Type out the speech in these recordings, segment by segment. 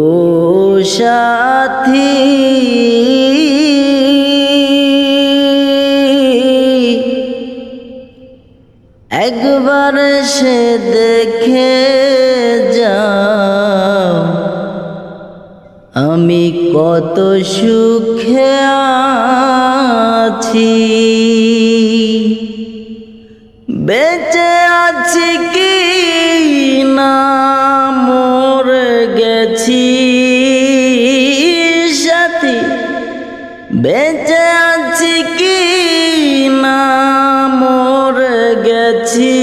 ও সাথী। একবার সে দেখে যাও আমি কত সুখে আছি। বেঁচে আছি কি না? মরে গেছি সাথী। বেঁচে আছি কি না, মরে গেছি।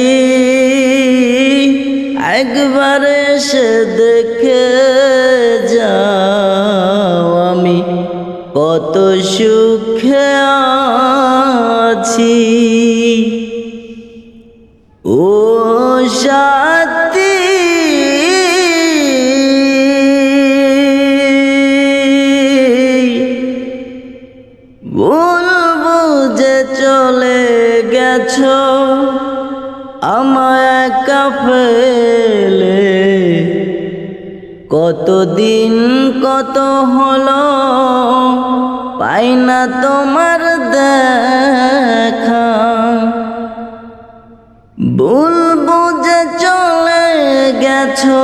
একবার সে দেখে যাও আমি, কত সুখে আছি। ও সাথী। চলে গেছো, আমায় একা ফেলে। কতদিন কত হলো, পাই না তোমার দেখা। বলব যে চলে গেছো,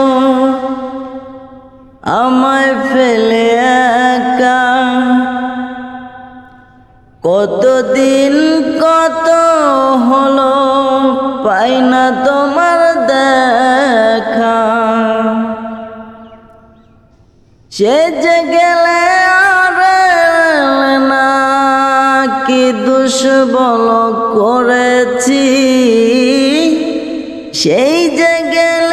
আমায় ফেলে একা। কতদিন কত হলো, পাই না তোমার দেখা। সে যে গেলে না, কি দুষ্বল করেছি? সেই যে গেলে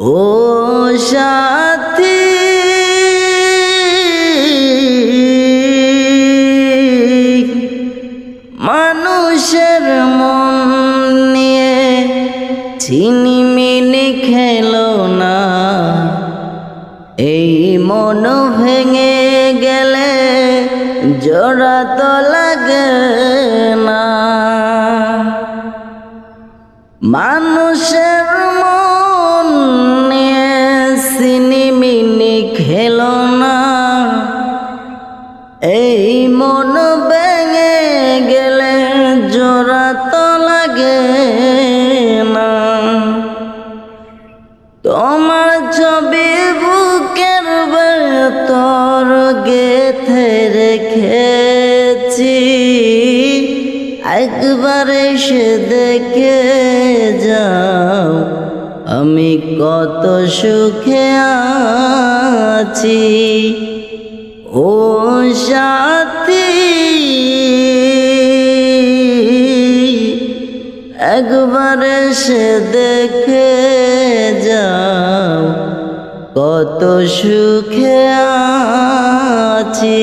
ও সাথী। মানুষের মন নিয়ে ছিনিমিনি খেলো না। এই মন ভেঙে গেলে জোড়া তো লাগে না। মানুষের তোমার ছবি বুকের ভেতর গেথে রেখেছি। একবারে সে দেখে যাও, আমি কত সুখে আছি। ও সাথী, একবারে সে দেখে যাও। কত সুখে আছি।